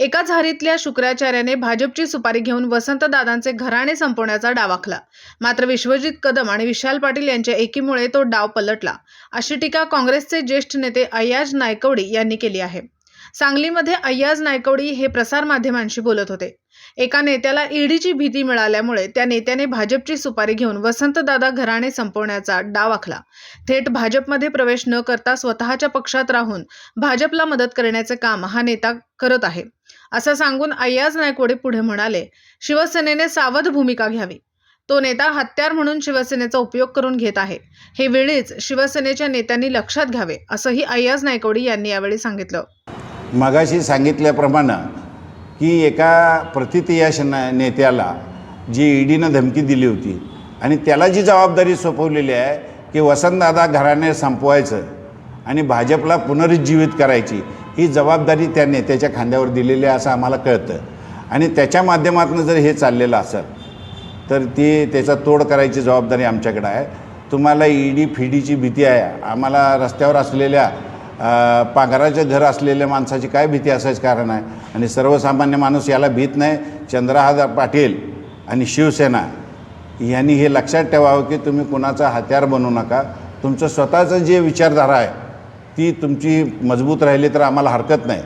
एका झारीतल्या शुक्राचार्याने भाजपची सुपारी घेऊन वसंतदादांचे घराणे संपवण्याचा डाव आखला. मात्र विश्वजित कदम आणि विशाल पाटील यांच्या एकीमुळे तो डाव पलटला. अशी टीका काँग्रेसचे ज्येष्ठ नेते अय्याज नायकवडी यांनी केली आहे. सांगलीमध्ये अय्याज नायकवडी हे प्रसारमाध्यमांशी बोलत होते. एका नेत्याला ईडीची भीती मिळाल्यामुळे त्या नेत्याने भाजपची सुपारी घेऊन वसंतदादा घराणे संपवण्याचा डाव आखला. थेट भाजपमध्ये प्रवेश न करता स्वतःच्या पक्षात राहून भाजपला मदत करण्याचे काम हा नेता करत आहे. असं सांगून अय्याज नायकवडे पुढे म्हणाले शिवसेनेने सावध भूमिका घ्यावी. तो नेता हत्यार म्हणून शिवसेनेचा उपयोग करून घेत आहे. हे वेळीच शिवसेनेच्या नेत्यांनी लक्षात घ्यावे असंही अय्याज नायकवडी यांनी यावेळी सांगितलं. मगाशी सांगितल्याप्रमाणे की एका प्रतितयाश न नेत्याला जी ईडीनं धमकी दिली होती आणि त्याला जी जबाबदारी सोपवलेली आहे की वसंतदादा घराणे संपवायचं आणि भाजपला पुनरुज्जीवित करायची ही जबाबदारी त्या नेत्याच्या खांद्यावर दिलेली आहे असं आम्हाला कळतं. आणि त्याच्या माध्यमातून जर हे चाललेलं असेल तर ती त्याचा तोड करायची जबाबदारी आमच्याकडे आहे. तुम्हाला ईडी फिडीची भीती आहे. आम्हाला रस्त्यावर असलेल्या पांघराचे घर असलेल्या माणसाची काय भीती असायचं कारण आहे? आणि सर्वसामान्य माणूस याला भीत नाही. चंद्रहार पाटील आणि शिवसेना यांनी हे लक्षात ठेवावं की तुम्ही कुणाचा हत्यार बनवू नका. तुमचं स्वतःचं जे विचारधारा आहे ती तुमची मजबूत राहिली तर आम्हाला हरकत नाही.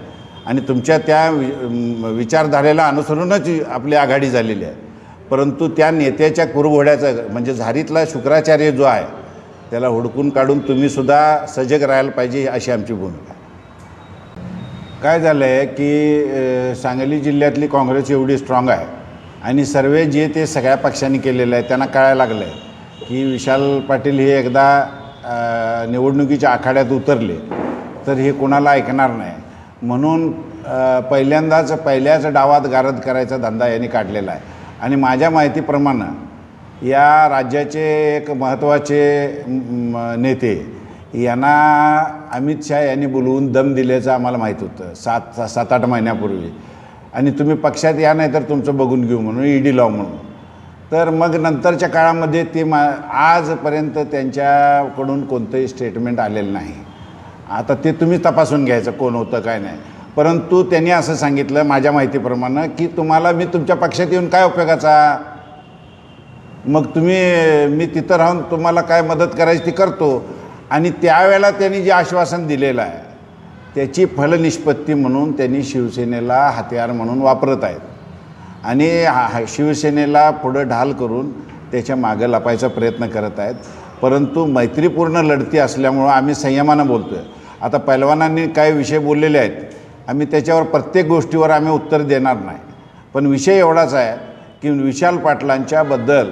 आणि तुमच्या त्या वि विचारधारेला अनुसरूनच आपली आघाडी झालेली आहे. परंतु त्या नेत्याच्या कुरघोड्याचं म्हणजे झारीतला शुक्राचार्य जो आहे त्याला हुडकून काढून तुम्हीसुद्धा सजग राहायला पाहिजे अशी आमची भूमिका. काय झालं आहे की सांगली जिल्ह्यातली काँग्रेस एवढी स्ट्रॉंग आहे आणि सर्वे जे ते सगळ्या पक्षांनी केलेलं आहे त्यांना कळायला लागलं आहे की विशाल पाटील हे एकदा निवडणुकीच्या आखाड्यात उतरले तर हे कोणाला ऐकणार नाही. म्हणून पहिल्यांदाच पहिल्याच डावात गारद करायचा धंदा यांनी काढलेला आहे. आणि माझ्या माहितीप्रमाणे या राज्याचे एक महत्त्वाचे म, नेते यांना अमित शहा यांनी बोलवून दम दिल्याचं आम्हाला माहीत होतं सात सात आठ महिन्यापूर्वी. आणि तुम्ही पक्षात या नाही तर तुमचं बघून घेऊ म्हणून ईडी लाव म्हणून. तर मग नंतरच्या काळामध्ये ते मा आजपर्यंत त्यांच्याकडून कोणतंही स्टेटमेंट आलेलं नाही. आता ते तुम्ही तपासून घ्यायचं कोण होतं काय नाही. परंतु त्यांनी असं सांगितलं माझ्या माहितीप्रमाणे की तुम्हाला मी तुमच्या पक्षात येऊन काय उपयोगाचा मग तुम्ही मी तिथं राहून तुम्हाला काय मदत करायची ती करतो. आणि त्यावेळेला त्यांनी जे आश्वासन दिलेलं आहे त्याची फलनिष्पत्ती म्हणून त्यांनी शिवसेनेला हत्यार म्हणून वापरत आहेत. आणि हा- शिवसेनेला पुढं ढाल करून त्याच्या मागं लपायचा प्रयत्न करत आहेत. परंतु मैत्रीपूर्ण लढती असल्यामुळं आम्ही संयमानं बोलतो आहे आता पैलवानांनी काय विषय बोललेले आहेत. आम्ही त्याच्यावर प्रत्येक गोष्टीवर आम्ही उत्तर देणार नाही. पण विषय एवढाच आहे की विशाल पाटलांच्याबद्दल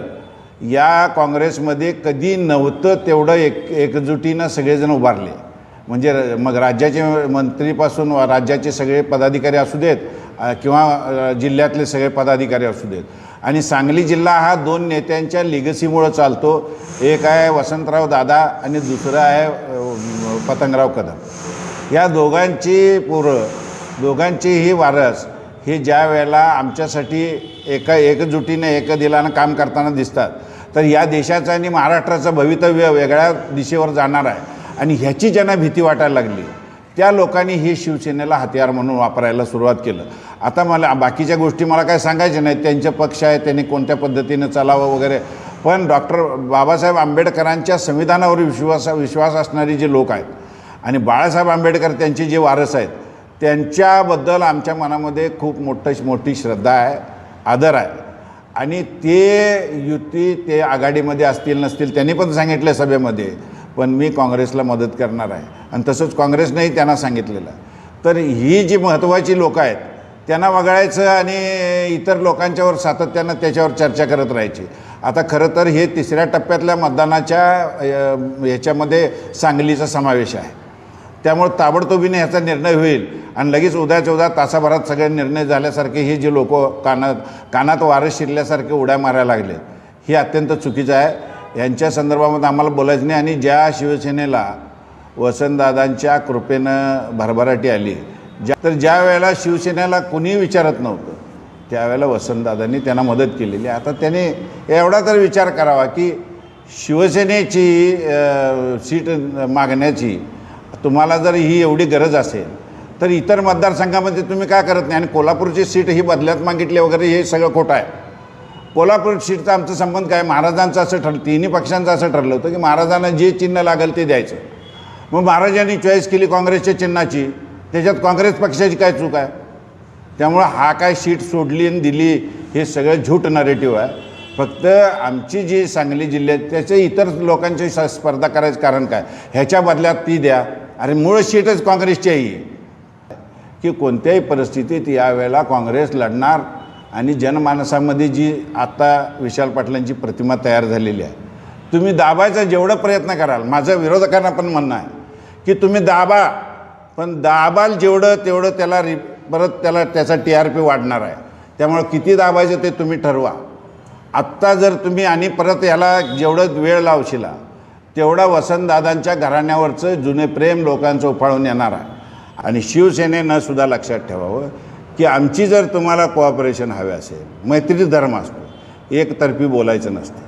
या काँग्रेसमध्ये कधी नव्हतं तेवढं एक एकजुटीनं सगळेजण उभारले. म्हणजे र- मग राज्याचे मंत्रीपासून वा राज्याचे सगळे पदाधिकारी असू देत किंवा जिल्ह्यातले सगळे पदाधिकारी असू देत. आणि सांगली जिल्हा हा दोन नेत्यांच्या लिगसीमुळं चालतो. एक आहे वसंतराव दादा आणि दुसरं आहे पतंगराव कदम. या दोघांची पोरं दोघांची ही वारस हे ज्या वेळेला आमच्यासाठी एका एकजुटीने एक दिलानं काम करताना दिसतात. तर या देशाचं आणि महाराष्ट्राचं भवितव्य वेगळ्या दिशेवर जाणार आहे. आणि ह्याची ज्यांना भीती वाटायला लागली त्या लोकांनी हे शिवसेनेला हत्यार म्हणून वापरायला सुरुवात केलं. आता मला बाकीच्या गोष्टी मला काय सांगायच्या नाहीत. त्यांचे पक्ष आहे त्यांनी कोणत्या पद्धतीनं चालावं वगैरे. पण डॉक्टर बाबासाहेब आंबेडकरांच्या संविधानावर विश्वास विश्वास असणारी जे लोक आहेत आणि बाळासाहेब आंबेडकर त्यांचे जे वारस आहेत त्यांच्याबद्दल आमच्या मनामध्ये खूप मोठं मोठी श्रद्धा आहे आदर आहे. आणि ते युती ते आघाडीमध्ये असतील नसतील त्यांनी पण सांगितलं सभेमध्ये. पण मी काँग्रेसला मदत करणार आहे. आणि तसंच काँग्रेसनंही त्यांना सांगितलेलं तर ही जी महत्त्वाची लोकं आहेत त्यांना वगळायचं आणि इतर लोकांच्यावर सातत्यानं त्याच्यावर चर्चा करत राहायची. आता खरं तर हे तिसऱ्या टप्प्यातल्या मतदानाच्या ह्याच्यामध्ये सांगलीचा समावेश आहे. त्यामुळे ताबडतोबीने ह्याचा निर्णय होईल आणि लगेच उद्या उद्या तासाभरात सगळे निर्णय झाल्यासारखे हे जे लोक कानात कानात वारं शिरल्यासारखे उड्या मारायला लागले हे अत्यंत चुकीचं आहे यांच्या संदर्भामध्ये आम्हाला बोलायचं नाही आणि ज्या शिवसेनेला वसंतदादांच्या कृपेनं भरभराटी आली ज्या तर ज्या वेळेला शिवसेनेला कुणीही विचारत नव्हतं त्यावेळेला वसंतदादांनी त्यांना मदत केलेली आहे. आता त्याने एवढा तर विचार करावा की शिवसेनेची सीट मागण्याची तुम्हाला जर ही एवढी गरज असेल तर इतर मतदारसंघामध्ये तुम्ही काय करत नाही? आणि कोल्हापूरची सीट ही बदल्यात मागितली वगैरे हे सगळं खोटं आहे. कोल्हापूर सीटचा आमचा संबंध काय? महाराजांचं असं ठरलं तिन्ही पक्षांचं असं ठरलं होतं की महाराजांना जे चिन्ह लागेल ते द्यायचं. मग महाराजांनी चॉईस केली काँग्रेसच्या चिन्हाची. त्याच्यात काँग्रेस पक्षाची काय चूक आहे? त्यामुळं हा काय सीट सोडली आणि दिली हे सगळं झूट नरेटिव्ह आहे. फक्त आमची जी सांगली जिल्ह्यात त्याचे इतर लोकांची स्पर्धा करायचं कारण काय? ह्याच्या बदल्यात ती द्या. अरे मूळ शीटच काँग्रेसची आहे की कोणत्याही परिस्थितीत यावेळेला काँग्रेस लढणार आणि जनमानसामध्ये जी आत्ता विशाल पाटलांची प्रतिमा तयार झालेली आहे. तुम्ही दाबायचा जेवढा प्रयत्न कराल माझं विरोधकांना पण म्हणणं आहे की तुम्ही दाबा पण दाबाल जेवढं तेवढं त्याला रि परत त्याला त्याचा टी आर पी वाढणार आहे. त्यामुळं किती दाबायचं ते तुम्ही ठरवा. आत्ता जर तुम्ही आणि परत याला जेवढं वेळ लावशिला तेवढा वसंतदादांच्या घराण्यावरचं जुने प्रेम लोकांचं उफाळून येणार आहे. आणि शिवसेनेनं सुद्धा लक्षात ठेवावं की आमची जर तुम्हाला कोऑपरेशन हवे असेल मैत्री धर्म असतो एकतर्फी बोलायचं नसतं.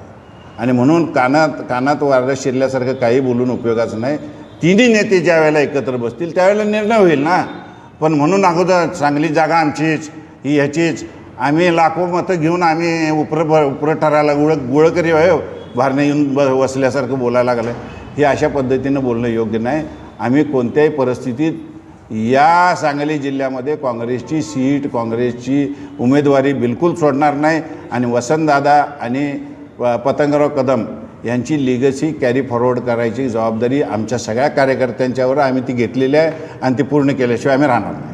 आणि म्हणून कानात कानात वारं शिरल्यासारखं काही बोलून उपयोगाचं नाही. तिन्ही नेते ज्या वेळेला एकत्र बसतील त्यावेळेला निर्णय होईल ना. पण म्हणून अगोदर चांगली जागा आमचीच ही ह्याचीच. आम्ही लाखो मतं घेऊन आम्ही उपरं उपरं ठरायला गुळ गुळकरी आहे भारणे येऊन ब बसल्यासारखं बोलायला लागलं हे अशा पद्धतीनं बोलणं योग्य नाही. आम्ही कोणत्याही परिस्थितीत या सांगली जिल्ह्यामध्ये काँग्रेसची सीट काँग्रेसची उमेदवारी बिलकुल सोडणार नाही आणि वसंतदादा आणि प- पतंगराव कदम यांची लिगसी कॅरी फॉरवर्ड करायची जबाबदारी आमच्या सगळ्या कार्यकर्त्यांच्यावर आम्ही ती घेतलेली आहे आणि ती पूर्ण केल्याशिवाय आम्ही राहणार नाही.